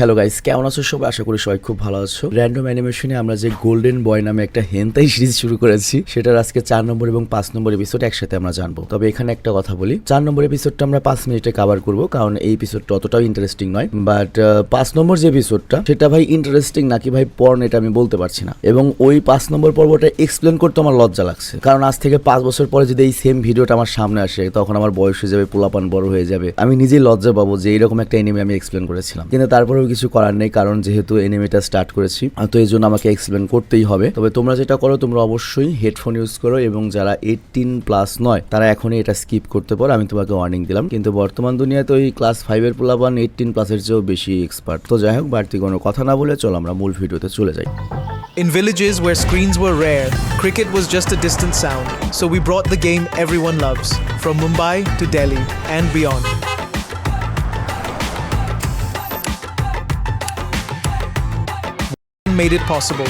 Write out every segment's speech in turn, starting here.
Hello guys কেমন আছো সবাই? আশা করি সবাই খুব ভালো আছো। র্যান্ডম অ্যানিমেশনে আমরা যে গোল্ডেন বয় নামে একটা হেনতাই সিরিজ শুরু করেছি, সেটার আজকে চার নম্বর এবং পাঁচ নম্বর এপিসোড একসাথে আমরা জানব। তবে এখানে একটা কথা বলি, চার নম্বর এপিসোডটা আমরা পাঁচ মিনিটে কভার করব, কারণ এই এপিসোডটা অতটাও ইন্টারেস্টিং নয়। বাট পাঁচ নম্বর যে এপিসোডটা সেটা ভাই ইন্টারেস্টিং নাকি ভাই পর্ন এটা আমি বলতে পারছি না। এবং ওই পাঁচ নম্বর পর্বটা এক্সপ্লেন করতে আমার লজ্জা লাগছে। কারণ আজ থেকে পাঁচ বছর পরে যদি এই সেম ভিডিওটা আমার সামনে আসে, তখন আমার বয়স হয়ে যাবে, পোলাপান বড় হয়ে যাবে। আমি নিজেই লজ্জা পাবো যে এরকম একটা এনিমে আমি এক্সপ্লেন করেছিলাম। কিন্তু তারপরেও কিছু করার নেই কারণ যেহেতু এনিমেটা স্টার্ট করেছি তো এই জন্য আমাকে এক্সপ্লেন করতেই হবে। তবে তোমরা যেটা করো তোমরা অবশ্যই হেডফোন ইউজ করো এবং যারা এইটিন প্লাস নয় তারা এখনই এটা স্কিপ করতে পারো। আমি তোমাকে ওয়ার্নিং দিলাম। কিন্তু বর্তমান দুনিয়াতে ওই ক্লাস ফাইভের পোলাপান এইটিন প্লাসের চেয়েও বেশি এক্সপার্ট তো যাই হোক বাড়তি কোনো কথা না বলে চলো আমরা মূল ভিডিওতে চলে যাই। In villages where screens were rare, cricket was just a distant sound, so we brought the game everyone loves, from Mumbai to Delhi and beyond. Made it possible.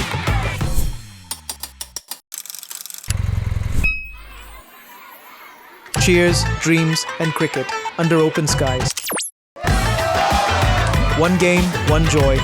Cheers, dreams, and cricket under open skies. One game, one joy,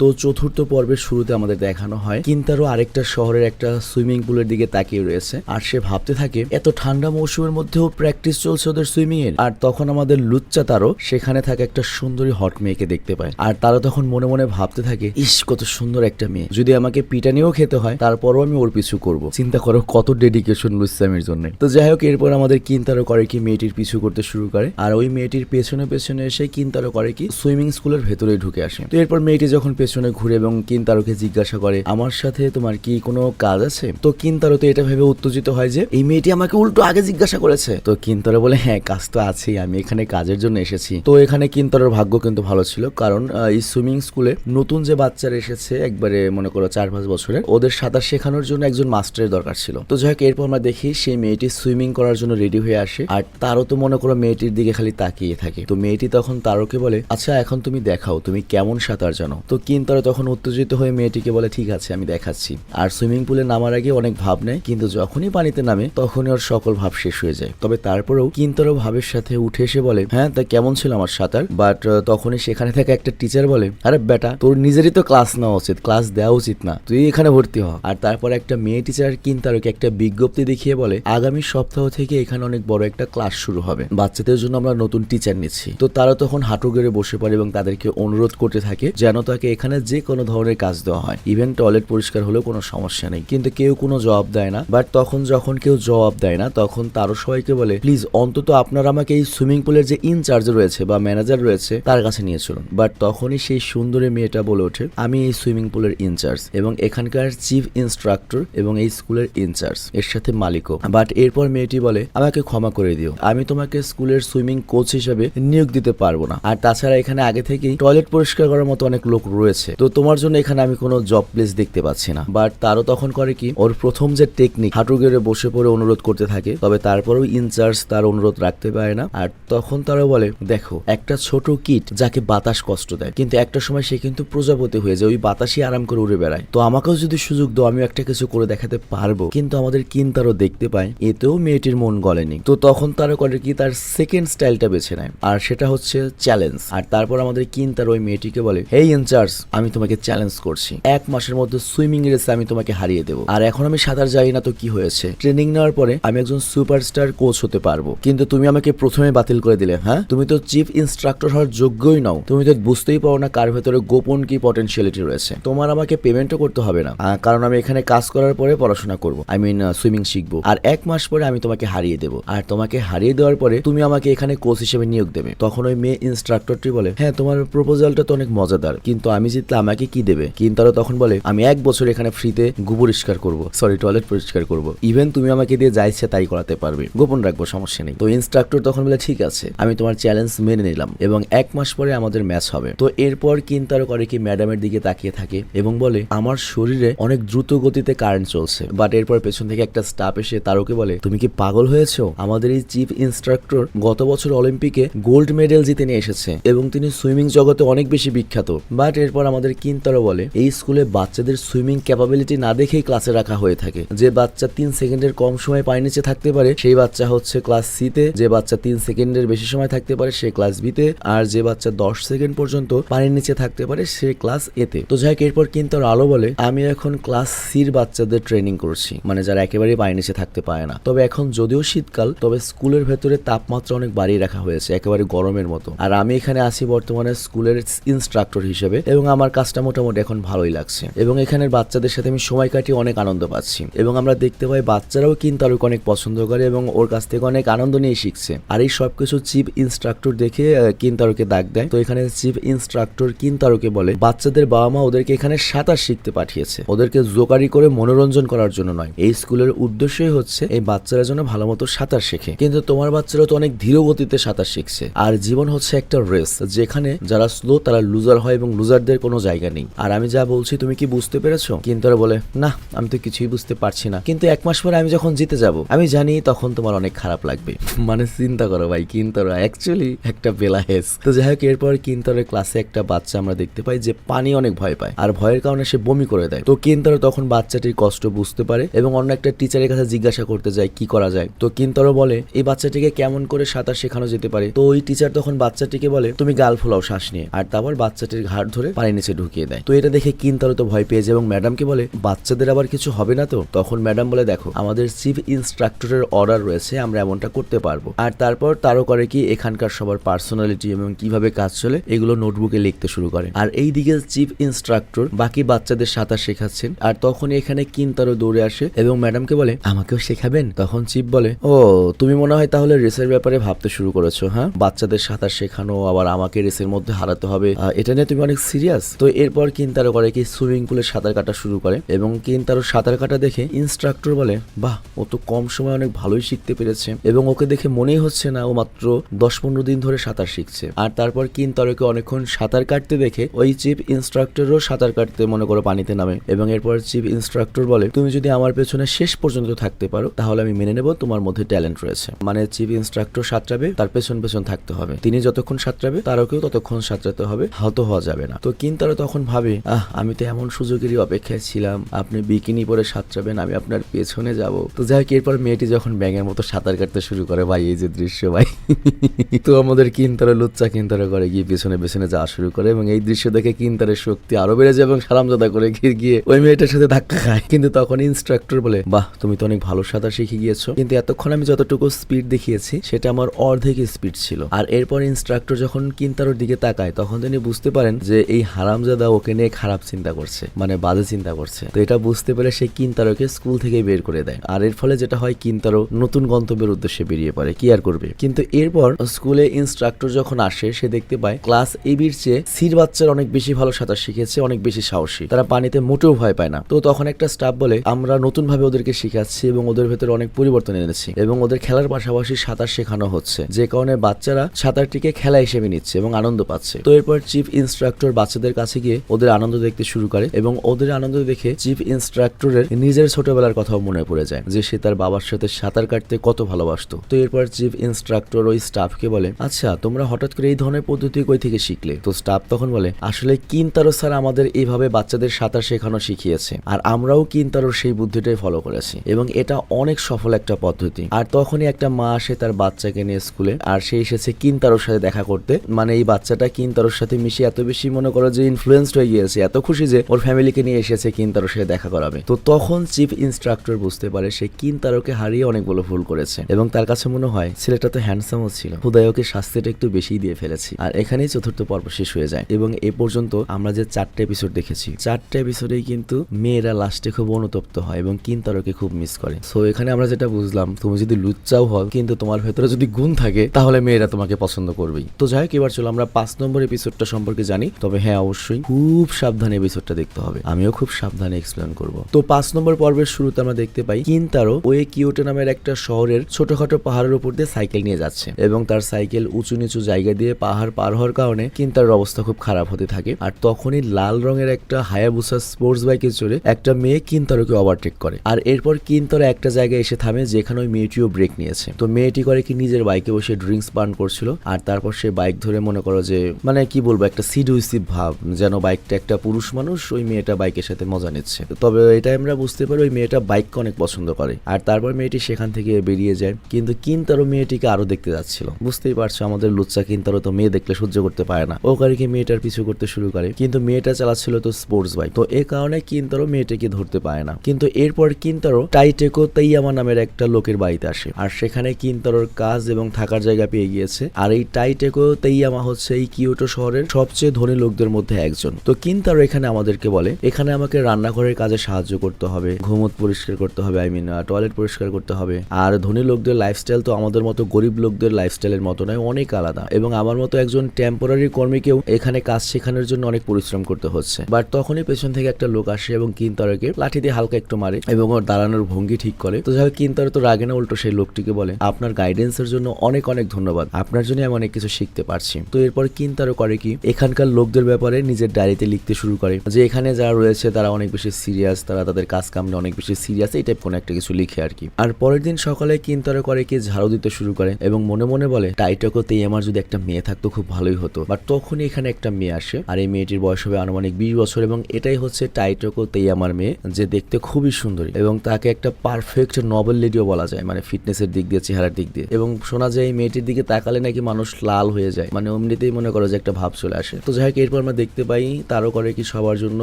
তো চতুর্থ পর্বের শুরুতে আমাদের দেখানো হয়। কিন্তারও আরেকটা শহরের একটা সুইমিং পুলের দিকে তাকিয়ে রয়েছে। আর সে ভাবতে থাকে, এত ঠান্ডা মৌসুমের মধ্যেও প্র্যাকটিস চলছে ওদের সুইমিং এর আর তখন আমাদের লুচ্চা তারও সেখানে থাকা একটা সুন্দরী হট মেয়েকে দেখতে পায়। আর তারা তখন মনে মনে ভাবতে থাকে, ইস, কত সুন্দর একটা মেয়ে। যদি আমাকে পিটানিও খেতে হয়, তারপরও আমি ওর পিছু করব। চিন্তা করো কত ডেডিকেশন লুচ্চামের জন্য। তো যাই হোক, এরপর আমাদের কিন্তারও করে কি মেয়েটির পিছু করতে শুরু করে। আর ওই মেয়েটির পেছনে পেছনে এসে কিন্তারও করে কি সুইমিং স্কুলের ভেতরে ঢুকে আসে। তো এরপর মেয়েটি যখন পেছনে ঘুরে এবং কিন্তারোকে জিজ্ঞাসা করে, আমার সাথে তোমার কি কোনো কাজ আছে? তো কিন্তারো তো এটা ভেবে উত্তেজিত হয় যে, এই মেয়েটি আমাকে উল্টো আগে জিজ্ঞাসা করেছে। তো কিন্তারো বলে হ্যাঁ কাজ তো আছেই, আমি এখানে কাজের জন্য এসেছি। তো এখানে কিন্তারোর ভাগ্য কিন্তু ভালো ছিল, কারণ এই সুইমিং স্কুলে নতুন যে বাচ্চারা এসেছে, একবারে মনে করো চার পাঁচ বছরের, ওদের সাঁতার শেখানোর জন্য একজন মাস্টারের দরকার ছিল। তো যাই হোক, এরপর আমরা দেখি সেই মেয়েটি সুইমিং করার জন্য রেডি হয়ে আসে, আর তারও তো মনে করো মেয়েটির দিকে খালি তাকিয়ে থাকে। তো মেয়েটি তখন তারকে বলে আচ্ছা এখন তুমি দেখাও, তুমি কেমন সাঁতার জানো? তো কিন্তারো তখন উত্তেজিত হয়ে মেয়েটিকে বলে, ঠিক আছে, আমি দেখাচ্ছি। আর সুইমিং পুলে নামার আগে অনেক ভাব নেয়, কিন্তু যখনই পানিতে নামে, তখনই ওর সকল ভাব শেষ হয়ে যায়। তবে তারপরেও কিন্তারো ভাবের সাথে উঠে এসে বলে হ্যাঁ তা কেমন ছিল আমার সাঁতার? বাট তখনই সেখানে থাকা একটা টিচার বলে, আরে বেটা, তোর নিজেরই তো ক্লাস নেওয়া উচিত ক্লাস দেওয়া উচিত না, তুই এখানে ভর্তি হ। আর তারপর একটা মেয়ে টিচার কিন্তারোকে একটা বিজ্ঞপ্তি দেখিয়ে বলে, আগামী সপ্তাহ থেকে এখানে অনেক বড় একটা ক্লাস শুরু হবে। বাচ্চাদের জন্য আমরা নতুন টিচার নিচ্ছি। তো তারা তখন হাঁটু গেড়ে বসে পড়ে এবং তাদেরকে অনুরোধ করতে থাকে, যেন তাকে এখানে যে কোনো ধরনের কাজ দেওয়া হয়। ইভেন টয়লেট পরিষ্কার হলেও কোনো সমস্যা নেই। কিন্তু কেউ কোনো জবাব দেয় না। বাট তখন যখন কেউ জবাব দেয় না, তখন তারও সবাইকে বলে প্লিজ অন্তত আপনারা আমাকে এই সুইমিং পুলের যে ইনচার্জ রয়েছে বা ম্যানেজার রয়েছে, তার কাছে নিয়ে চলুন। বাট তখনই সেই সুন্দরী মেয়েটা বলে ওঠে, আমি এই সুইমিং পুলের ইনচার্জ এবং এখানকার চিফ ইনস্ট্রাক্টর এবং এই স্কুলের ইনচার্জ এর সাথে মালিকও। বাট এরপর মেয়েটি বলে, আমাকে ক্ষমা করে দিও। আমি তোমাকে স্কুলের সুইমিং কোচ হিসেবে নিয়োগ দিতে পারব না। আর তাছাড়া এখানে আগে থেকেই টয়লেট পরিষ্কার করার মতো অনেক লোক রয়েছে। তো তোমার জন্য এখানে আমি কোনো জব প্লেস দেখতে পাচ্ছি না। বাট তারও তখন করে কি, ওর প্রথম যে টেকনিক হাঁটু গেড়ে বসে পড়ে অনুরোধ করতে থাকে, তবে তারপরেও ইনচার্জ তার অনুরোধ রাখতে পারে না। আর তখন তারা বলে, দেখো, একটা ছোট কিট যাকে বাতাস কষ্ট দেয়, কিন্তু একটা সময় সে কিন্তু প্রজাপতি হয়ে যায়, ওই বাতাসই আরাম করে উড়ে বেড়ায়। তো আমাকেও যদি সুযোগ দাও, আমিও একটা কিছু করে দেখাতে পারব। কিন্তু আমাদের কিন্তারও দেখতে পায়, এতেও মেয়েটির মন গলেনি। তো তখন তারা করে কি, তার সেকেন্ড স্টাইলটা বেছে নেয়, আর সেটা হচ্ছে চ্যালেঞ্জ আর তারপর আমাদের কিন্তার ওই মেয়েটিকে বলে, হেই ইনচার্জ আমি তোমাকে চ্যালেঞ্জ করছি। এক মাসের মধ্যে সুইমিং রেসে আমি তোমাকে হারিয়ে দেবো। আর এখন আমি সাঁতার জানি না তো কি হয়েছে। ট্রেনিং নেওয়ার পরে আমি একজন সুপারস্টার কোচ হতে পারব। কিন্তু তুমি আমাকে প্রথমে বাতিল করে দিলে হ্যাঁ? তুমি তো চিফ ইনস্ট্রাক্টর হওয়ার যোগ্যই নও। তুমি তো বুঝতেই পারো না কার ভেতরে গোপন কি পটেনশিয়ালিটি রয়েছে। তোমার আমাকে পেমেন্টও করতে হবে না। কারণ আমি এখানে কাজ করার পরে পড়াশোনা করব। আই মিন সুইমিং শিখব। আর এক মাস পরে আমি তোমাকে হারিয়ে দেবো। আর তোমাকে হারিয়ে দেওয়ার পরে তুমি আমাকে এখানে কোচ হিসেবে নিয়োগ দেবে। তখন ওই মেয়ে ইনস্ট্রাক্টরটি বলে হ্যাঁ তোমার প্রপোজালটা তো অনেক মজাদার। কিন্তু আমি জিতলে আমাকে কি দেবে? কিন্তু তারা তখন বলে, আমি এক বছর এখানে ফ্রিতে গু পরিষ্কার করব, সরি টয়লেট পরিষ্কার করব। ইভেন তুমি আমাকে দিয়ে যা তাই করাতে পারবে। গোপন রাখব, সমস্যা নেই। তো ইনস্ট্রাক্টর তখন বলে, ঠিক আছে, আমি তোমার চ্যালেঞ্জ মেনে নিলাম এবং এক মাস পরে আমাদের ম্যাচ হবে। তো এরপর কিন্তারও করে কি ম্যাডামের দিকে তাকিয়ে থাকে এবং বলে, আমার শরীরে অনেক দ্রুত গতিতে কারেন্ট চলছে বাট এরপর পেছন থেকে একটা স্টাফ এসে তারকে বলে, তুমি কি পাগল হয়েছো? আমাদের এই চিফ ইনস্ট্রাক্টর গত বছর অলিম্পিকে গোল্ড মেডেল জিতে নিয়ে এসেছে এবং তিনি সুইমিং জগতে অনেক বেশি বিখ্যাত। বাট এরপর এরপর আমাদের কিনতারও বলে এই স্কুলে বাচ্চাদের সুইমিং ক্যাপাবিলিটি না দেখেই ক্লাসে রাখা হয়ে থাকে। যে বাচ্চা তিন সেকেন্ডের কম সময় পানি নিচে থাকতে পারে সেই বাচ্চা হচ্ছে ক্লাস সিতে। যে বাচ্চা তিন সেকেন্ডের বেশি সময় থাকতে পারে সে ক্লাস বিতে। আর যে বাচ্চা দশ সেকেন্ড পর্যন্ত পানির নিচে থাকতে পারে সে ক্লাস এতে। তো যাই হোক, এরপর কিন্তু আলো বলে আমি এখন ক্লাস সির বাচ্চাদের ট্রেনিং করছি মানে যারা একেবারেই পানি নিচে থাকতে পারে না। তবে এখন যদিও শীতকাল তবে স্কুলের ভেতরে তাপমাত্রা অনেক বাড়িয়ে রাখা হয়েছে একেবারে গরমের মতো। আর আমি এখানে আছি বর্তমানে স্কুলের ইনস্ট্রাক্টর হিসেবে এবং আমার কাজটা মোটামুটি এখন ভালোই লাগছে। এবং এখানের বাচ্চাদের সাথে আমি সময় কাটিয়ে অনেক আনন্দ পাচ্ছি। এবং আমরা দেখতে পাই বাচ্চারাও কিন্তু আরও অনেক পছন্দ করে এবং ওর কাছ থেকে অনেক আনন্দ নিয়ে শিখছে। আর এই সবকিছু চিফ ইনস্ট্রাক্টর দেখে কিন্তারুকে ডাক দেয়। তো এখানে চিফ ইনস্ট্রাক্টর কিন্তারুকে বলে, বাচ্চাদের বাবা মা ওদেরকে এখানে সাঁতার শিখতে পাঠিয়েছে। ওদেরকে জোকারি করে মনোরঞ্জন করার জন্য নয়। এই স্কুলের উদ্দেশ্যই হচ্ছে, এই বাচ্চারা যেন ভালো মতো সাঁতার শেখে। কিন্তু তোমার বাচ্চারা তো অনেক ধীর গতিতে সাঁতার শিখছে। আর জীবন হচ্ছে একটা রেস, যেখানে যারা স্লো তারা লুজার হয় এবং লুজারদের কোনো জায়গা নেই। আর আমি যা বলছি তুমি কি বুঝতে পেরেছ? কিন্তু বলে, না, আমি তো কিছুই বুঝতে পারছি না। কিন্তু এক মাস পরে আমি যখন জিতে যাব, আমি জানি তখন তোমার অনেক খারাপ লাগবে। মানে চিন্তা করো ভাই, কিন্তরা অ্যাকচুয়ালি একটা বেলাহেস তো যাই হোক, এরপর কিন্তরের ক্লাসে একটা বাচ্চা আমরা দেখতে পাই যে পানি অনেক ভয় পায়। আর ভয়ের কারণে সে বমি করে দেয়। তো কিন্তর তখন বাচ্চাটির কষ্ট বুঝতে পারে এবং অন্য একটা টিচারের কাছে জিজ্ঞাসা করতে যায়, কি করা যায়? তো কিন্তরও বলে, এই বাচ্চাটিকে কেমন করে সাঁতার শেখানো যেতে পারে? তো ওই টিচার তখন বাচ্চাটিকে বলে, তুমি গাল ফোলাও শ্বাস নিয়ে। আর তারপর বাচ্চাটির ঘাট ধরে পানির নিচে ঢুকিয়ে দেয়। তো এটা দেখে কিন্তরও তো ভয় পেয়ে যায় এবং ম্যাডামকে বলে, বাচ্চাদের আবার কিছু হবে না তো? তখন ম্যাডাম বলে, দেখো, আমাদের চিফ ইনস্ট্রাক্টরের অর্ডার রয়েছে, আমরা এমনটা করতে পারব। আর তারপর তারও করে কি, এখানকার সবার পার্সোনালিটি এবং কীভাবে কাজ চলে, এগুলো নোটবুকে লিখতে শুরু করে। আর এই দিকে চিফ ইনস্ট্রাক্টর বাকি বাচ্চাদের সাঁতার শেখাচ্ছেন। আর তখনই এখানে কিন্তারও দৌড়ে আসে এবং ম্যাডামকে বলে, আমাকেও শেখাবেন? তখন চিফ বলে, ও, তুমি মনে হয় তাহলে রেসের ব্যাপারে ভাবতে শুরু করেছ হ্যাঁ? বাচ্চাদের সাঁতার শেখানো, আবার আমাকে রেসের মধ্যে হারাতে হবে এটা নিয়ে তুমি অনেক সিরিয়াস তো এরপর কিন্তারও করে কি সুইমিং পুলে সাঁতার কাটা শুরু করে এবং কিন্তারও সাঁতার কাটা দেখে ইনস্ট্রাক্টর বলে, বাহ, ও তো কম সময় অনেক ভালোই শিখতে পেরেছে। এবং ওকে দেখে মনেই হচ্ছে না ও মাত্র দশ পনেরো দিন ধরে সাঁতার শিখছে। আর তারপর কিন্তারকে অনেকক্ষণ সাঁতার কাটতে দেখে ওই চিফ ইনস্ট্রাক্টরও সাঁতার কাটতে মনে করো পানিতে নামে। এবং এরপর চিফ ইনস্ট্রাক্টর বলে, তুমি যদি আমার পেছনে শেষ পর্যন্ত থাকতে পারো, তাহলে আমি মেনে নেব তোমার মধ্যে ট্যালেন্ট রয়েছে। মানে চিফ ইনস্ট্রাক্টর সাঁতরাবে, তার পেছন পেছন থাকতে হবে। তিনি যতক্ষণ সাঁতরাবে তারকেও ততক্ষণ সাঁতরাতে হবে হাত হওয়া যাবে না। তো কিন্তারও তখন ভাবে, আহ, আমি তো এমন সুযোগেরই অপেক্ষায় ছিলাম। আপনি বিকিনি পরে সাঁতরাবেন, আমি আপনার পেছনে যাব। তো যাই হোক, এরপর মেয়েটি যখন ব্যাঙের মতো সাঁতার কাটতে শুরু করে, ভাই, এই যে দৃশ্য, ভাই। তো আমাদের কিন্তারে লুচ্চা কিন্তারে করে গিয়ে পেছনে পেছনে যাওয়া শুরু করে এবং এই দৃশ্য দেখে কিন্তারের শক্তি আরও বেড়ে যায় এবং সালামজাদা করে গিয়ে গিয়ে ওই মেয়েটার সাথে ধাক্কা খায়। কিন্তু তখন ইনস্ট্রাক্টর বলে, বাহ, তুমি তো অনেক ভালো সাঁতার শিখে গিয়েছো। কিন্তু এতক্ষণ আমি যতটুকু স্পিড দেখিয়েছি, সেটা আমার অর্ধেক স্পিড ছিল। আর এরপর ইনস্ট্রাক্টর যখন কিন্তারোর দিকে তাকায়, তখন তিনি বুঝতে পারেন যে এই হারামজাদা ওকে নিয়ে খারাপ চিন্তা করছে মানে বাজে চিন্তা করছে। তো এটা বুঝতে পেরে সে কিন্তারোকে স্কুল থেকে বের করে দেয়। আর এর ফলে যেটা হয়, কিন্তারো নতুন গন্তব্যের উদ্দেশ্যে বেরিয়ে পড়ে, কি আর করবে? কিন্তু এরপর স্কুলে ইনস্ট্রাক্টর যখন আসে, সে দেখতে পায় ক্লাস এবির চেয়ে সির বাচ্চারা অনেক বেশি ভালো সাঁতার শিখেছে, অনেক বেশি সাহসী। তারা পানিতে মোটেও ভয় পায় না। তো তখন একটা স্টাফ বলে, আমরা নতুন ভাবে ওদেরকে শিখাচ্ছি এবং ওদের ভেতরে অনেক পরিবর্তন এনেছি এবং ওদের খেলার পাশাপাশি সাঁতার শেখানো হচ্ছে। যে কারণে বাচ্চারা সাঁতারটিকে খেলা হিসেবে নিচ্ছে এবং আনন্দ পাচ্ছে। তো এরপর চিফ ইনস্ট্রাক্টর বাচ্চাদের কাছে গিয়ে ওদের আনন্দ দেখতে শুরু করে এবং ওদের আনন্দ দেখে চিফ ইনস্ট্রাক্টরের নিজের ছোটবেলার কথাও মনে পড়ে যায় যে সে তার বাবার সাথে সাঁতার কাটতে কত ভালোবাসতো। তো এরপর চিফ ইনস্ট্রাক্টর ওই স্টাফকে বলে আচ্ছা তোমরা হঠাৎ করে এই ধরনের পদ্ধতি কই থেকে শিখলে? তো স্টাফ তখন বলে, আসলে কিনতারো স্যার আমাদের এইভাবে বাচ্চাদের সাঁতার শেখানো শিখিয়েছে আর আমরাও কিনতারোর সেই বুদ্ধিটাই ফলো করেছি এবং এটা অনেক সফল একটা পদ্ধতি। আর তখনই একটা মা আসে তার বাচ্চাকে নিয়ে স্কুলে আর সে এসেছে কিনতারোর সাথে দেখা করতে। মানে এই বাচ্চাটা কিনতারোর সাথে মিশে এত বেশি মনে করো যে ইনফ্লুয়েন্সড হয়ে গিয়েছে, এত খুশি যে ওর ফ্যামিলিকে নিয়ে এসেছে কিনতারোর সাথে দেখা করাবে। তো তখন চিফ ইনস্ট্রাক্টর বুঝতে পারে সে কিনতারোকে হারিয়ে অনেক বড় ভুল করেছে। এবং তার কাছে মনে হয়, ছেলেটা তো হ্যান্ডসামও ছিল। হুদায়কে শাস্তিটা একটু বেশি দিয়ে ফেলেছি। আর এখানেই চতুর্থ পর্ব শেষ হয়ে যায়। এবং এ পর্যন্ত আমরা যে চারটে এপিসোড দেখেছি, চারটে এপিসোডেই কিন্তু মেয়েরা লাস্টে খুব অনুতপ্ত হয় এবং কিনতারকে খুব মিস করে। সো এখানে আমরা যেটা বুঝলাম, তুমি যদি লুচ্চাও হও, কিন্তু তোমার ভেতরে যদি গুণ থাকে, তাহলে মেয়েরা তোমাকে পছন্দ করবেই। তো যাই হোক, এবার চলো আমরা পাঁচ নম্বর এপিসোডটা সম্পর্কে জানি। তবে হ্যাঁ অবশ্যই। খুব সাবধানে এপিসোডটা দেখতে হবে। আমিও খুব সাবধানে এক্সপ্লেন করব। তো পাঁচ নম্বর পর্বের শুরুতে আমরা দেখতে পাই কিনতারো ওয়ে কিওটো নামের একটা শহরের ছোটখাটো পাহাড়ের উপর দিয়ে সাইকেল নিয়ে যাচ্ছে এবং তার সাইকেল উঁচু নিচু জায়গা দিয়ে পাহাড় পার হওয়ার কারণে কিনতার অবস্থা খুব খারাপ হতে থাকে। আর তখনই লাল রঙের একটা হায়াবুসা স্পোর্টস বাইকে চড়ে একটা মেয়ে কিনতারোকে ওভারটেক করে। আর এরপর কিনতারো একটা জায়গায় এসে থামে যেখানে ওই মেয়েটিও ব্রেক নিয়েছে। তো মেয়েটি করে কি নিজের বাইকে বসে ড্রিঙ্কস পান করছিল। আর তারপর সে বাইক ধরে মনে করো যে মানে কি বলব, একটা সিডুইসিভ ভাব ভাব। যেন বাইকটা একটা পুরুষ মানুষ, ওই মেয়েটা বাইকের সাথে মজা নিচ্ছে। তবে এটা আমরা বুঝতে পারি, ওই মেয়েটা বাইককে অনেক পছন্দ করে। আর তারপর মেয়েটি সেখান থেকে বেরিয়ে যায়। কিন্তু কিন্তারও মেয়েটিকে আরও দেখতে যাচ্ছিল। বুঝতেই পারছ, আমাদের লুচ্চা কিন্তারও তো মেয়ে দেখলে সহ্য করতে পারে না। ও কারিকে মেয়েটার পিছু করতে শুরু করে। কিন্তু মেয়েটা চালাচ্ছিল তো স্পোর্টস বাইক তো এই কারণে কিন্তারও মেয়েটিকে ধরতে পারে না। কিন্তু এরপর কিন্তারও টাইটেকো তাইয়ামা নামের একটা লোকের বাড়িতে আসে। আর সেখানে কিন্তারোর কাজ এবং থাকার জায়গা পেয়ে গিয়েছে। আর এই টাইটেকো তাইয়ামা হচ্ছে এই কিয়োটো শহরের সবচেয়ে ধনী লোকদের মধ্যে একজন। তো কিন্তারো এখানে আমাদেরকে বলে, এখানে আমাকে রান্নাঘরের কাজে সাহায্য করতে হবে, ঘুমত পরিষ্কার করতে হবে আই মিন টয়লেট পরিষ্কার করতে হবে। আর ধনী লোকদের লাইফস্টাইল তো আমাদের মতো গরিব লোকদের লাইফস্টাইলের মতো নয়, অনেক আলাদা। এবং আমার মতো একজন টেম্পোরারি কর্মীকেও এখানে কাজ শেখানোর জন্য অনেক পরিশ্রম করতে হচ্ছে। বাট তখনই পেছন থেকে একটা লোক আসে এবং কিন্তারকে লাঠি দিয়ে হালকা একটু মারে এবং ওর দাঁড়ানোর ভঙ্গি ঠিক করে। তো যাই হোক, কিন্তারো তো রাগে না, উল্টো সেই লোকটিকে বলে, আপনার গাইডেন্সের জন্য অনেক অনেক ধন্যবাদ। আপনার জন্য আমি অনেক কিছু শিখতে পারছি। তো এরপর কিন্তারো করে কি, এখানকার লোকদের ব্যাপারে নিজের ডায়েরিতে লিখতে শুরু করে। যে এখানে যারা রয়েছে, তারা অনেক বেশি সিরিয়াস তারা তাদের কাজ কাম নিয়ে অনেক বেশি সিরিয়াস এই টাইপ কোনো একটা কিছু লিখে আর কি। আর পরের দিন সকালে কিন্তারো করে কি ঝাড়ু দিতে শুরু করে এবং মনে মনে বলে টাইটকোতেই আমার যদি একটা মেয়ে থাকতো, খুব ভালোই হতো। বাট তখনই এখানে একটা মেয়ে আসে। আর এই মেয়েটির বয়স হবে আনুমানিক বিশ বছর এবং এটাই হচ্ছে টাইটকো তেই আমার মেয়ে যে দেখতে খুবই সুন্দরী এবং তাকে একটা পারফেক্ট নবেল লেডিও বলা যায় মানে ফিটনেসের দিক দিয়ে, চেহারার দিক দিয়ে। এবং শোনা যায় এই মেয়েটির দিকে তাকালে নাকি মানুষ লাল হয়ে যায় মানে অমনিতেই মনে করো যে একটা ভাব চলে আসে। তো যাই হোক, এরপর আমরা দেখতে পাই তারও করে কি সবার জন্য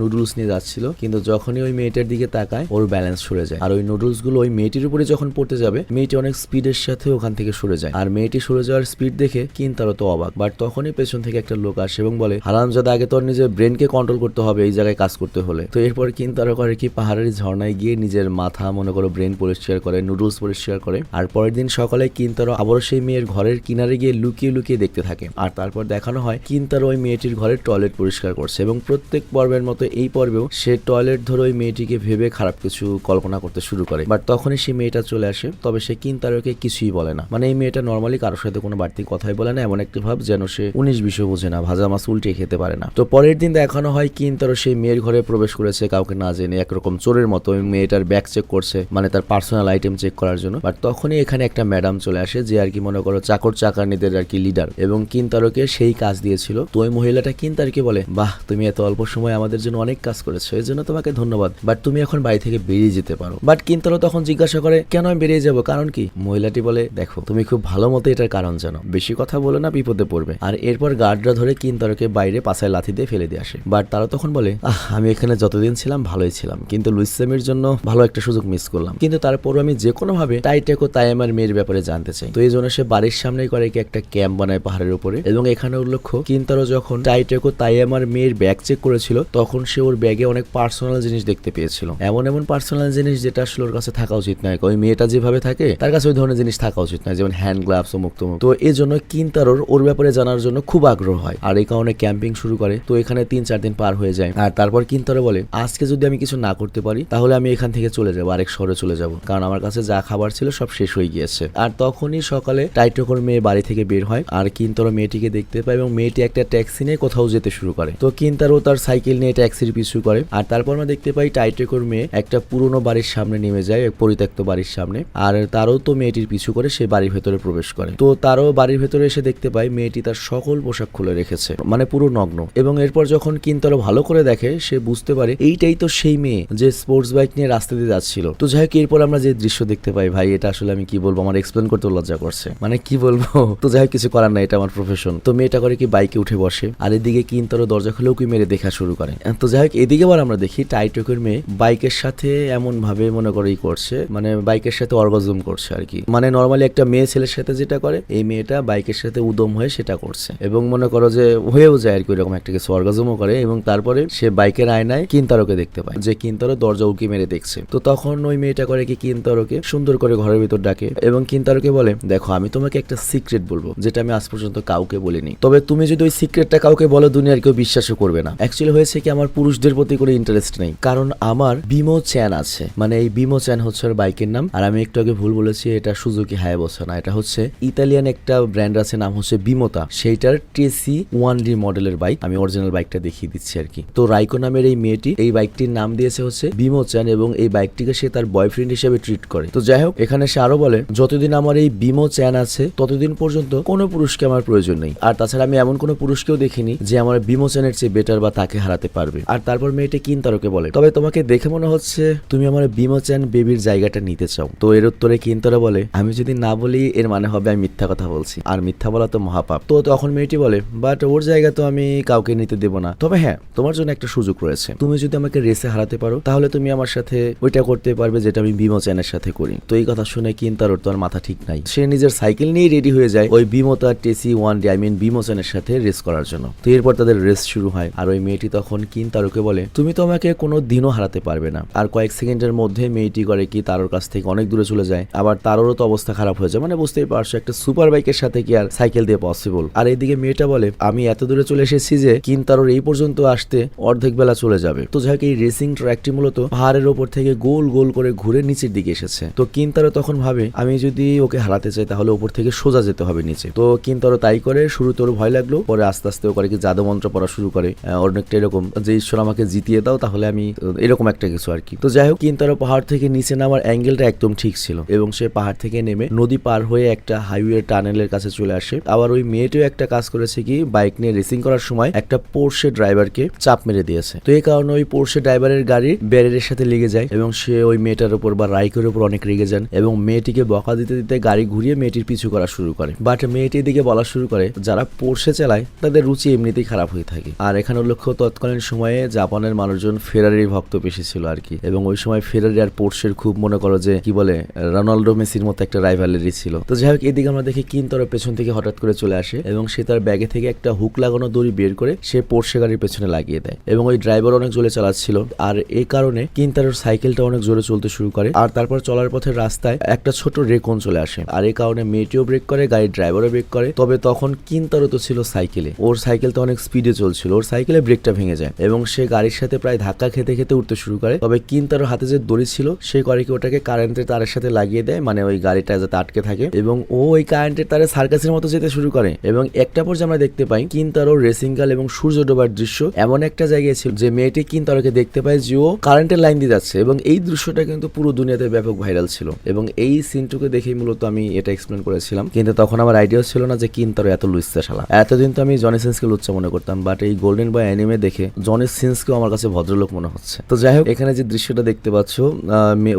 নুডলস নিয়ে যাচ্ছিল। কিন্তু যখনই ওই মেয়েটার দিকে তাকায়, ওর ব্যালেন্স সরে যায়। আর ওই নুডলসগুলো ওই মেয়েটির উপরে যখন পড়তে যাবে, মেয়েটি অনেক স্পিডের সাথে ওখান থেকে সরে যায়। আর মেয়েটি সরে যাওয়ার স্পিড দেখে কিন্তারও তো অবাক। বাট তখনই পেছন থেকে একটা লোক আসে এবং বলে, হারামজাদা, আগে তোর নিজের ব্রেনকে কন্ট্রোল করতে হবে এই জায়গায় কাজ করতে হলে। তো এরপর কিন্তারও করে কি পাহাড়ের ঝর্ণায় গিয়ে নিজের মাথা, মনে করো ব্রেন পরিষ্কার করে নুডলস পরিষ্কার করে। আর পরের দিন সকালে কিন্তারও আবারও সেই মেয়ের ঘরের কিনারে গিয়ে লুকিয়ে লুকিয়ে দেখতে থাকে। আর তারপর দেখানো হয়, কিন্তারও ওই মেয়েটির ঘরের টয়লেট পরিষ্কার করছে এবং প্রত্যেক পর্বের মতো এই পর্বেও সে টয়লেট ধরে ওই মেয়েটিকে ভেবে খারাপ কিছু কল্পনা করতে শুরু করে। বাট তখনই সেই মেয়েটা চলে আসে, তবে সে কিন্তারোকে কিছুই বলে না। মানে এই মেয়েটা নর্মালি কারোর সাথে কোনো বাড়তি কথাই বলে না, এমন একটা ভাব যেন সে উনিশ বিশও বোঝে না, ভাজা মাছ উল্টে খেতে পারে না। তো পরের দিন দেখানো হয় কিন্তারো সেই মেয়ের ঘরে প্রবেশ করেছে কাউকে না জেনে, একরকম চোরের মতো মেয়েটার ব্যাগ চেক করছে মানে তার পার্সোনাল আইটেম চেক করার জন্য। বাট তখনই এখানে একটা ম্যাডাম চলে আসে, যে আর কি মনে করো চাকর চাকারনিদের আর কি লিডার এবং কিন্তারোকে সেই কাজ দিয়েছিল। তো ওই মহিলাটা কিন্তারকে বলে, বাহ, তুমি এত অল্প সময় আমাদের জন্য অনেক কাজ করেছ এই জন্য তোমাকে ধন্যবাদ। বাট তুমি এখন বাড়ি থেকে বেরিয়ে যেতে পারো। বাট কিন্তারো তখন জিজ্ঞাসা করে, কেন আমি বেরিয়ে যাব? কারণ কি? মহিলাটি বলে, দেখো, তুমি খুব ভালো মতো এটার কারণ জানো। বেশি কথা বলে না, বিপদে পড়বে। আর এরপর গার্ডরা ধরে কিন্তারোকে বাইরে পাশায় লাথি দিয়ে ফেলে দিয়ে আসে। বাট তারা তখন বলে, আহ, আমি এখানে যতদিন ছিলাম, ভালোই ছিলাম। কিন্তু লুইসেমের জন্য ভালো একটা সুযোগ মিস করলাম। কিন্তু তারপরও আমি যে কোনো ভাবে টাইটেকো তাই আমার মেয়ের ব্যাপারে জানতে চাই। তো এই জন্য সে বাড়ির সামনে করে কি একটা ক্যাম্প বানায় পাহাড়ের উপরে। এবং এখানে উল্লেখ্য কিন্তারো যখন টাইটেকো তাই আমার মেয়ের ব্যাগ চেক করেছিল, তখন সে ওর ব্যাগে অনেক পার্সোনাল জিনিস দেখতে পেয়েছিল। এমন এমন পার্সোনাল জিনিস যেটা আসলে ওর কাছে থাকা উচিত নয়। ওই মেয়েটা যেভাবে থাকে, তার কাছে ওই ধরনের জিনিস থাকা উচিত নয়, যেমন হ্যান্ড গ্লাভস অমুক তমুক। তো এই জন্য কিন্তারোর ওর ব্যাপারে জানার জন্য খুব আগ্রহ হয়। আর এই কারণে ক্যাম্পিং শুরু করে, তো এখানে তিন চার দিন পার হয়ে যায়। আর তারপর কিন্তারো বলে, আজকে যদি আমি কিছু না করতে পারি, তাহলে আমি এখান থেকে চলে যাব, আরেক শহরে চলে যাব। কারণ আমার কাছে যা খাবার ছিল সব শেষ হয়ে গিয়েছে। আর তখনই সকালে টাইটোকর মেয়ে বাড়ি থেকে বের হয়। আর কিন্তারো মেয়েটিকে দেখতে পায় এবং মেয়েটি একটা ট্যাক্সি নিয়ে কোথাও যেতে শুরু করে। তো কিন্তারো তার সাইকেল নিয়ে ট্যাক্সির পিছু করে। আর তারপর আমরা দেখতে পাই টাইটেকর মেয়ে একটা পুরনো বাড়ির সামনে নেমে যায়, এক পরিত্যক্ত বাড়ির সামনে। আর তারও তো মেয়েটির পিছু করে সে বাড়ির ভেতরে প্রবেশ করে। তো তারও বাড়ির ভেতরে এসে দেখতে পায় মেয়েটি তার সকল পোশাক খুলে রেখেছে মানে পুরো নগ্ন। এবং এরপর যখন কিন্তারো ভালো করে দেখে, সে বুঝতে পারে এইটাই তো সেই মেয়ে যে স্পোর্টস বাইক নিয়ে রাস্তা দিয়ে যাচ্ছিল। তো যাই হোক, এরপর আমরা যে দৃশ্য দেখতে পাই, ভাই, এটা আসলে আমি কি বলব? আমার এক্সপ্লেন করতে লজ্জা করছে। মানে কি বলব? তো যাই হোক, কিছু করার নাই, এটা আমার প্রফেশন তো মেয়েটা করে কি বাইকে উঠে বসে। আর এদিকে কিন্তরও দরজা খুলেও কি মেরে দেখা শুরু করে তো যাই হোক, এদিকে আবার আমরা দেখি টাইটকের মেয়ে বাইকের সাথে এমন ভাবে মনে করে করছে মানে বাইকের সাথে অর্গাজম করছে আর কি। মানে নর্মালি একটা মেয়ে ছেলের সাথে যেটা করে, এই মেয়েটা বাইকের সাথে উদম হয়ে সেটা করছে। এবং মনে করো যে হয়েও যায় আর কি ওরকম একটা কিছু অর্গাজমও করে, এবং তারপরে সে বাইকের আয়নায় কিন্তারকে দেখতে পায়, যে কিন্তারো দরজা উকি মেরে দেখছে। তো তখন ওই মেয়েটা করে কি কিন্তারকে সুন্দর করে ঘরের ভিতর ডাকে, এবং কিন্তারকে বলে, দেখো, আমি তোমাকে একটা সিক্রেট বলব, যেটা আমি আজ পর্যন্ত কাউকে বলিনি। তবে তুমি যদি ওই সিক্রেটটা কাউকে বলো দুনিয়ার কেউ বিশ্বাসও করবে না। অ্যাকচুয়ালি হয়েছে কি, আমার পুরুষদের প্রতি কোনো ইন্টারেস্ট নেই। কারণ আমার বিমো চ্যান আছে। মানে এই বিমো চ্যান হচ্ছে ওর বাইকের নাম। আর আমি একটু আগে ভুল বলেছি, এটা সুজুকি হায়াবোসা না, এটা হচ্ছে ইতালিয়ান একটা ব্র্যান্ড আছে, নাম হচ্ছে বিমোতা সেইটার টেসি ওয়ান ডি মডেলের বাইক আমি অরিজিনাল বাইকটা দেখিয়ে দিচ্ছি আর কি। তো রাইকো নামের এই মেয়েটি, এই বাইকটির নাম দিয়েছে হচ্ছে বিমো চ্যান এবং এই বাইকটিকে সে তার বয়ফ্রেন্ড হিসেবে ট্রিট করে। তো যাই হোক, এখানে সে আরও বলে, যতদিন আমার এই বিমো চ্যান আছে, ততদিন পর্যন্ত কোনো পুরুষকে আমার প্রয়োজন নেই। আর তাছাড়া আমি এমন কোনো পুরুষকেও দেখিনি যে আমার বিমোচনের চেয়ে বেটার বা তাকে হারাতে পারবে। আর তারপর মেয়েটি কিনতারোকে বলে, তবে তোমাকে দেখে মনে হচ্ছে তুমি আমার বিমোচন বেবির জায়গাটা নিতে চাও। তো এর উত্তরে কিনতারো বলে, আমি যদি না বলি, এর মানে হবে আমি মিথ্যা কথা বলছি। আর মিথ্যা বলা তো মহাপাপ। তো তখন মেয়েটি বলে, বাট ওর জায়গা তো আমি কাউকে নিতে দেবো না। তবে হ্যাঁ তোমার জন্য একটা সুযোগ রয়েছে। তুমি যদি আমাকে রেসে হারাতে পারো, তাহলে তুমি আমার সাথে ওইটা করতে পারবে যেটা আমি বিমোচনের সাথে করি। তো এই কথা শুনে কিনতারোর তো আর মাথা ঠিক নাই। সে নিজের সাইকেল নিয়ে রেডি হয়ে যায় ওই Bimota Tesi one D I mean বিমোচনের সাথে রেস করার জন্য। তো এরপর তাদের রেস শুরু হয়। আর ওই মেয়েটি তখন কিনতারোকে বলে, তুমি তো আমাকে কোনো দিনও হারাতে পারবে না। আর কয়েক সেকেন্ডের মধ্যে মেয়েটি করে কি তারোর কাছ থেকে অনেক দূরে চলে যায়। আবার তারোরও তো অবস্থা খারাপ হয়ে যায় মানে বুঝতেই পারছ, একটা সুপার বাইকের সাথে কি আর সাইকেল দিয়ে পসিবল আর এইদিকে মেয়েটা বলে, আমি এত দূরে চলে এসেছি যে কিন তারোর এই পর্যন্ত আসতে অর্ধেক বেলা চলে যাবে। তো যাই এই রেসিং ট্র্যাকটি মূলত পাহাড়ের ওপর থেকে গোল গোল করে ঘুরে নিচের দিকে এসেছে। তো কিনতারো তখন ভাবে, আমি যদি ওকে হারাতে চাই তাহলে ওপর থেকে সোজা যেতে হবে নিচে। তো কিনতারো তাই করে, শুরুতে ওর ভয় লাগল, পরে আস্তে আস্তে ও করে কি জাদু মন্ত্র পড়া শুরু করে অনেকটা এরকম, যে ঈশ্বর আমাকে জিতিয়ে দাও তাহলে আমি এরকম একটা কিছু আর কি। তো যাই হোক, কিনতারো পাহাড় থেকে নিচে নামার অ্যাঙ্গেলটা একদম ঠিক ছিল এবং সে পাহাড় থেকে নেমে নদী পার হয়ে একটা হাইওয়ে টানেলের কাছে চলে আসে। আবার ওই মেয়েটিও একটা কাজ করেছে কি বাইক নিয়ে রেসিং করার সময় একটা পোর্শে ড্রাইভারকে চাপ মেরে দিয়েছে। তো এই কারণে ওই পোর্শে ড্রাইভারের গাড়ি ব্যারিয়ারের সাথে লেগে যায় এবং সে ওই মেয়েটার উপর বা রাইকের উপর অনেক রেগে যান এবং মেয়েটিকে বকা দিতে দিতে গাড়ি ঘুরিয়ে মেয়েটির পিছু করা শুরু করে। বাট মেয়েটির দিকে বলা শুরু করে, যারা পোর্শে চালায়, তাদের রুচি এমনিতেই খারাপ হয়ে থাকে। আর এখানে লক্ষ্য, তৎকালীন সময়ে জাপানের মানুষজন ফেরারির ভক্ত বেশি ছিল আর কি। এবং ওই সময় ফেরারি আর পোর্শের খুব মনে করো যে, কি বলে রোনাল্ডো মেসির মতো একটা রাইভালারি ছিল। তো যাই হোক, এদিকে আমরা দেখি কিন্তর পেছন থেকে হঠাৎ করে চলে আসে এবং সে তার ব্যাগে থেকে একটা হুক লাগানো দড়ি বের করে সে পোর্শে গাড়ির পেছনে লাগিয়ে দেয়। এবং ওই ড্রাইভার অনেক জোরে চালাচ্ছিল। আর এই কারণে কিন্তারের সাইকেলটা অনেক জোরে চলতে শুরু করে। আর তারপর চলার পথে রাস্তায় একটা ছোট রেকন চলে আসে। আর এই কারণে মেয়েটিও ব্রেক করে, গাড়ির ড্রাইভারও ব্রেক করে। তবে তখন কিন্তারও তো ছিল সাইকেলে। ওর সাইকেল তো অনেক স্পিডে চলছিল, ওর সাইকেলে ব্রেকটা ভেঙে যায় এবং সে গাড়ির সাথে প্রায় ধাক্কা খেতে খেতে উঠতে শুরু করে। তবে কিন তার হাতে যে দড়ি ছিল, সে করে কি ওটাকে কারেন্টের তারের সাথে লাগিয়ে দেয় মানে ওই গাড়িটা যাতে আটকে থাকে এবং ও ওই কারেন্টের তারে সার্কাসের মতো যেতে শুরু করে এবং একটা পর্যায়ে আমরা দেখতে পাই কিন্তারও রেসিং গাল এবং সূর্য ডোবার দৃশ্য এমন একটা জায়গায় ছিল যে মেয়েটি কিন তারকে দেখতে পায় যে ও কারেন্টের লাইন দিয়ে যাচ্ছে এবং এই দৃশ্যটা কিন্তু পুরো দুনিয়াতে ব্যাপক ভাইরাল ছিল এবং এই সিনটুকে দেখেই মূলত আমি এটা এক্সপ্লেন করেছিলাম। কিন্তু তখন আমার আইডিয়া ছিল না যে কিন্তারো এত লুচ্ছা শালা এতদিন তো আমি জনি সিন্সকে লুচ্ছা মনে করতাম বাট এই গোল্ডেন বয় অ্যানিমে দেখে জনি সিন্সকেও আমার কাছে ভদ্রলোক মনে হচ্ছে। তো যাই হোক এখানে যে দৃশ্যটা দেখতে পাচ্ছ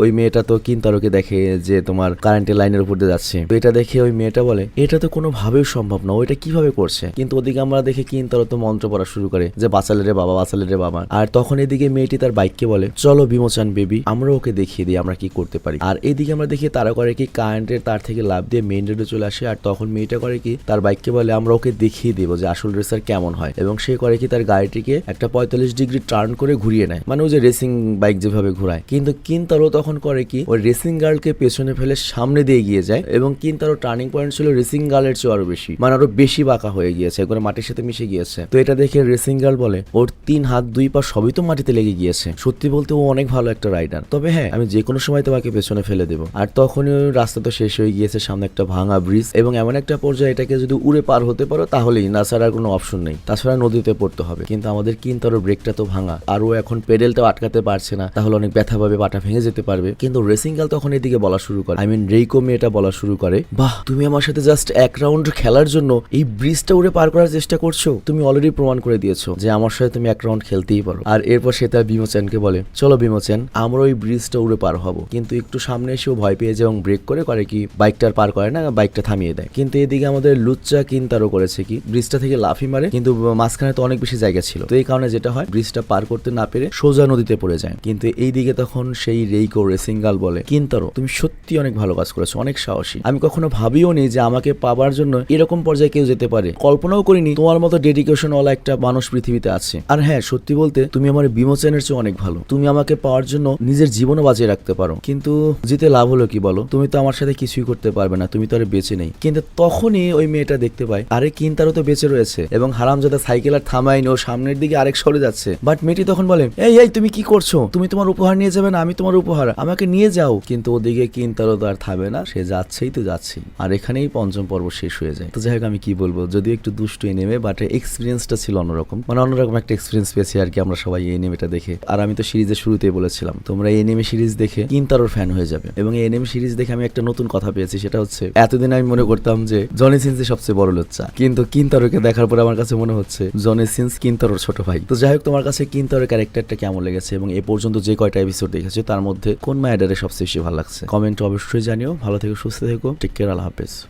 ওই মেয়েটা তো কিন্তারোকে দেখে যে তোমার কারেন্টের লাইনের উপর দিয়ে যাচ্ছে। তো এটা দেখে ওই মেয়েটা বলে, এটা তো কোনোভাবেই সম্ভব না ওইটা কীভাবে করছে? কিন্তু ওদিকে আমরা দেখে কিন্তারো তো মন্ত্র পড়া শুরু করে যে, বাঁচালে রে বাবা, বাঁচালে রে বাবা। আর তখন এদিকে মেয়েটি তার বাইককে বলে, চলো বিমোচন বেবি আমরা ওকে দেখিয়ে দিই, আমরা কি করতে পারি? আর এদিকে আমরা দেখি তারা করে কি কারেন্টের তার থেকে লাভ দিয়ে মেইন রোডে চলে আসে, আর তখন মেয়েটা করে কি, তার বাইককে বলে, আমরা ওকে দেখিয়ে দিব যে আসল রেসার কেমন হয়। এবং সে করে কি তার গাড়িটিকে একটা পঁয়তাল্লিশ ডিগ্রি টার্ন করে ঘুরিয়ে নেয়। মানে ওই যে রেসিং বাইক যেভাবে ঘুরায়। কিন্তু কিন্তারও তখন করে কি, ওই রেসিং গার্লকে পেছনে ফেলে সামনে দিয়ে গিয়ে যায় এবং কিন্তারও টার্নিং পয়েন্ট ছিল রেসিং গার্লের চেয়ে আরও বেশি। মানে আরও বেশি বাঁকা হয়ে গিয়েছে, একবারে মাটির সাথে মিশে গিয়েছে। তো এটা দেখে রেসিং গার্ল বলে, ওর তিন হাত, দুই পা সবই তো মাটিতে লেগে গিয়েছে। সত্যি বলতে ও অনেক ভালো একটা রাইডার তবে হ্যাঁ আমি যে কোনো সময় তোমাকে পেছনে ফেলে দেবো। আর তখনই রাস্তা তো শেষ হয়ে গিয়েছে, সামনে একটা ভাঙা ব্রিজ এবং এমন একটা পর্যায়ে এটাকে যদি উড়ে পার হতে পারো, তাহলেই না ছাড়া আর কোনো অপশন নেই। তাছাড়া নদীতে পড়তে হবে। কিন্তু আমাদের কিন্তারও ব্রেকটা তো ভাঙা। আর ও এখন পেডেলটাও আটকাতে পারছে না। তাহলে অনেক ব্যথা পাবে, পাটা ভেঙে যেতে পারবে। কিন্তু রেসিং গাল তখন এদিকে বলা শুরু করে। আই মিন রেইকো মেয়েটা বলা শুরু করে, বাহ, তুমি আমার সাথে জাস্ট এক রাউন্ড খেলার জন্য এই ব্রিজটা উড়ে পার করার চেষ্টা করছ? তুমি অলরেডি প্রমাণ করে দিয়েছ যে আমার সাথে তুমি এক রাউন্ড খেলতেই পারো। আর এরপর সে তার বিমোচনকে বলে, চলো বিমোচেন আমরা ওই ব্রিজটা উড়ে পার হব। কিন্তু একটু সামনে এসেও ভয় পেয়ে যায় এবং ব্রেক করে করে কি বাইকটা আর পার করে না বাইকটা থামিয়ে দেয়। কিন্তু এদিকে আমাদের লুচ্চা কিন্তারও করেছে কি ব্রিজটা থেকে লাফি মারে। কিন্তু মাঝখানে তো অনেক বেশি জায়গা ছিল। তো এই কারণে যেটা হয়, ব্রিজটা পার করতে না পেরে সোজা নদীতে পড়ে যায়। কিন্তু এই দিকে তখন সেই রেইকো রেসিং গাল বলে, কিন্তারো, তুমি সত্যি অনেক ভালো কাজ করেছ, অনেক সাহসী। আমি কখনো ভাবিও নি যে আমাকে পাবার জন্য এরকম পর্যায়ে কেউ যেতে পারে। কল্পনাও করিনি তোমার মতো ডেডিকেশন ওয়ালা একটা মানুষ পৃথিবীতে আছে। আর হ্যাঁ সত্যি বলতে তুমি আমার বিমোচনের চেয়ে অনেক ভালো। তুমি আমাকে পাওয়ার জন্য নিজের জীবনও বাঁচিয়ে রাখতে পারো। কিন্তু জিতে লাভ হলো কি বলো? তুমি তো আমার সাথে কিছুই করতে পারবে না, তুমি তো আর বেঁচে নেই। কিন্তু তখনই ওই মেয়েটা দেখতে পায় আরে কিন্তারও তো বেঁচে রয়েছে এবং হারামজাদা সাইকেল আর থামাইনি ও সামনের দিকে আরেক সরে যাচ্ছে। বাট মেয়েটি তখন বলে, এই এই, তুমি কি করছ? তুমি তোমার উপহার নিয়ে যাবে না, আমি তোমার উপহার। আমাকে নিয়ে যাও। কিন্তু ওদিকে কিন্তারও তো আর থামবে না, সে যাচ্ছেই তো যাচ্ছেই। আর এখানেই পঞ্চম পর্ব শেষ হয়ে যায়। তো যাই হোক, আমি কি বলব, যদিও একটু দুষ্টু নেমে বাট এক্সপিরিয়েন্সটা ছিল অন্যরকম। মানে অন্যরকম একটা এক্সপিরিয়েন্স পেয়েছি আর কি আমরা সবাই এই এনিমেটা দেখে। আর আমি তো সিরিজের শুরুতেই বলেছিলাম, তোমরা এই এনিমে সিরিজ দেখে কিন্তারোর ফ্যান হয়ে যাবে। এবং এই এনিমে সিরিজ দেখে আমি একটা নতুন কথা পেয়েছি, সেটা হচ্ছে, এতদিন আমি মনে করতাম যে জনি সিন্সি সবচেয়ে বড় লচ্চা কিন্তু কিন্তারোকে দেখার পরে আমার কাছে মনে হচ্ছে জনেসিন্স জনি সিন্স কিন্তারোর ছোট ভাই। তো যাই হোক তোমার কাছে কিন্তরের ক্যারেক্টারটা কেমন লেগেছে এবং এ পর্যন্ত যে কয়টা এপিসোড দেখেছ, তার মধ্যে কোন ম্যাডারে সবচেয়ে বেশি ভালো লাগছে? কমেন্ট অবশ্যই জানিও। ভালো থেকো, সুস্থ থেকো। টেক কেয়ার আল্লাহ হাফেজ।